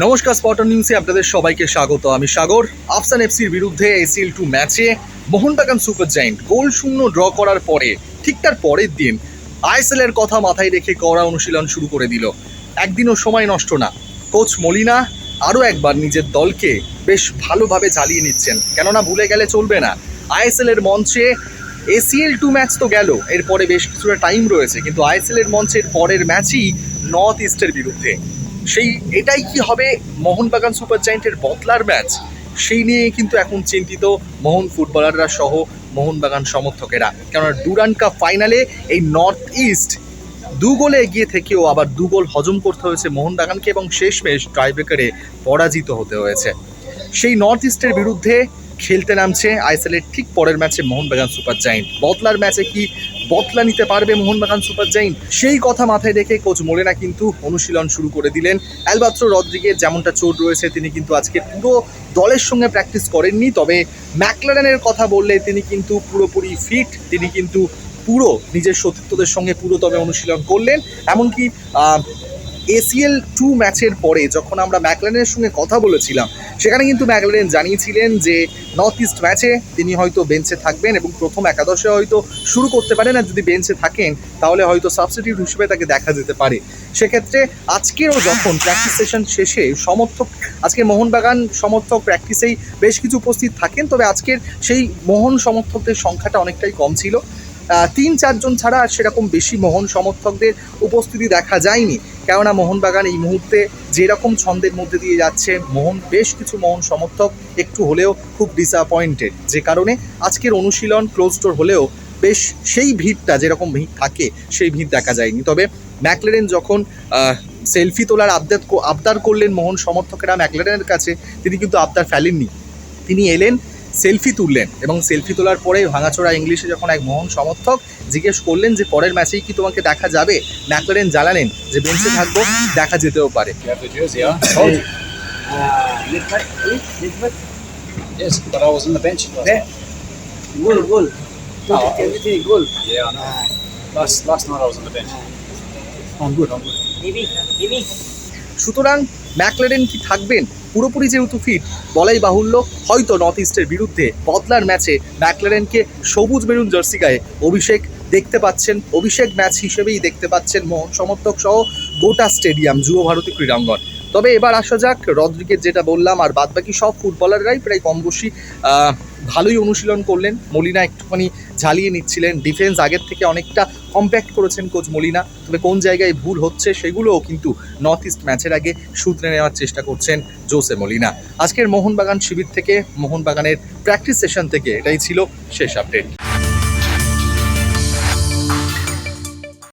নমস্কার স্পটন নিউজে আপনাদের সবাইকে স্বাগত। আমি সাগর। আফসান এফসির বিরুদ্ধে এসিএল টু ম্যাচে মোহনবাগান সুপার জায়েন্ট গোল শূন্য ড্র করার পরে, ঠিক তার পরের দিন আইএসএল এর কথা মাথায় রেখে কড়া অনুশীলন শুরু করে দিল। একদিনও সময় নষ্ট না। কোচ মলিনা আরও একবার নিজের দলকে বেশ ভালোভাবে চালিয়ে নিচ্ছেন। কেননা ভুলে গেলে চলবে না। আইএসএল এর মঞ্চে এসিএল টু ম্যাচ তো গেল। এরপরে বেশ কিছুটা টাইম রয়েছে। কিন্তু আইএসএল এর মঞ্চের পরের ম্যাচই নর্থ ইস্টের বিরুদ্ধে। সেই এটাই কি হবে মোহনবাগান সুপার জায়েন্টের বদলার ম্যাচ? সেই নিয়ে কিন্তু এখন চিন্তিত মোহন ফুটবলাররা সহ মোহনবাগান সমর্থকেরা। কেননা ডুরান কাপ ফাইনালে এই নর্থ ইস্ট দু গোলে এগিয়ে থেকেও আবার দু গোল হজম করতে হয়েছে মোহনবাগানকে এবং শেষমেশ টাইব্রেকারে পরাজিত হতে হয়েছে। সেই নর্থ ইস্টের বিরুদ্ধে খেলতে নামছে আইএসএলের ঠিক পরের ম্যাচে মোহনবাগান সুপার জায়েন্ট। বদলার ম্যাচে কি বদলা নিতে পারবে মোহনবাগান সুপার জায়েন্ট? সেই কথা মাথায় রেখে কোচ মোরেনা কিন্তু অনুশীলন শুরু করে দিলেন। অ্যালবাত্র রদ্রিগের যেমনটা চোট রয়েছে, তিনি কিন্তু আজকে পুরো দলের সঙ্গে প্র্যাকটিস করেননি। তবে ম্যাকলারেনের কথা বললে তিনি কিন্তু পুরোপুরি ফিট, তিনি কিন্তু পুরো নিজের সতীর্থদের সঙ্গে পুরোদমে অনুশীলন করলেন। এমনকি এসিএল টু ম্যাচের পরে যখন আমরা ম্যাকলারেনের সঙ্গে কথা বলেছিলাম, সেখানে কিন্তু ম্যাকলেন জানিয়েছিলেন যে নর্থ ইস্ট ম্যাচে তিনি হয়তো বেঞ্চে থাকবেন এবং প্রথম একাদশে হয়তো শুরু করতে পারেন। আর যদি বেঞ্চে থাকেন, তাহলে হয়তো সাবস্টিটিউট হিসেবে তাকে দেখা যেতে পারে। সেক্ষেত্রে আজকেরও যখন প্র্যাকটিস সেশন শেষে সমর্থক, আজকে মোহনবাগান সমর্থক প্র্যাকটিসেই বেশ কিছু উপস্থিত থাকেন, তবে আজকের সেই মোহন সমর্থকদের সংখ্যাটা অনেকটাই কম ছিল। তিন চারজন ছাড়া আর সেরকম বেশি মোহন সমর্থকদের উপস্থিতি দেখা যায়নি। কেননা মোহনবাগান এই মুহূর্তে যেরকম ছন্দের মধ্যে দিয়ে যাচ্ছে, মোহন বেশ কিছু মোহন সমর্থক একটু হলেও খুব ডিসঅ্যাপয়েন্টেড যে কারণে আজকের অনুশীলন ক্লোজ ডোর হলেও বেশ সেই ভিড়টা যেরকম ভিড় থাকে, সেই ভিড় দেখা যায়নি। তবে ম্যাকলেরেন যখন সেলফি তোলার আবদার আবদার করলেন মোহন সমর্থকেরা ম্যাকলেরেনের কাছে, তিনি কিন্তু আবদার ফেলেননি। তিনি এলেন সেলফি তুললেন এবং সেলফি তোলার পরে ভাঙাচোরা ইংলিশে যখন এক মোহন সমর্থক জিজ্ঞেস করলেন যে পরের ম্যাচেই কি তোমাকে দেখা যাবে? ম্যাকলেন জানালেন যে বেঞ্চে থাকব দেখা যেতেও পারে। Maybe, maybe. সুতরাং ম্যাকলেরেন কি থাকবেন? পুরোপুরি যেহেতু ফিট বলাই বাহুল্য, হয়তো নর্থ ইস্টের বিরুদ্ধে বদলার ম্যাচে ম্যাকলেরেনকে সবুজ মেরুন জার্সি গায়ে অভিষেক দেখতে পাচ্ছেন। অভিষেক ম্যাচ হিসেবেই দেখতে পাচ্ছেন মোহন সমর্থক সহ গোটা স্টেডিয়াম যুব ভারতী ক্রীড়াঙ্গন। তবে এবার আসা যাক রদ্রিগের যেটা বললাম আর বাদবাকি সব ফুটবলাররাই প্রায় কম বেশি ভালোই অনুশীলন করলেন। মলিনা একটুখানি ঝালিয়ে নিচ্ছিলেন। ডিফেন্স আগের থেকে অনেকটা কম্প্যাক্ট করেছেন কোচ মলিনা। তবে কোন জায়গায় ভুল হচ্ছে সেগুলোও কিন্তু নর্থ ইস্ট ম্যাচের আগে শুধরে নেওয়ার চেষ্টা করছেন জোসে মলিনা। আজকের মোহনবাগান শিবির থেকে, মোহনবাগানের প্র্যাকটিস সেশন থেকে এটাই ছিল শেষ আপডেট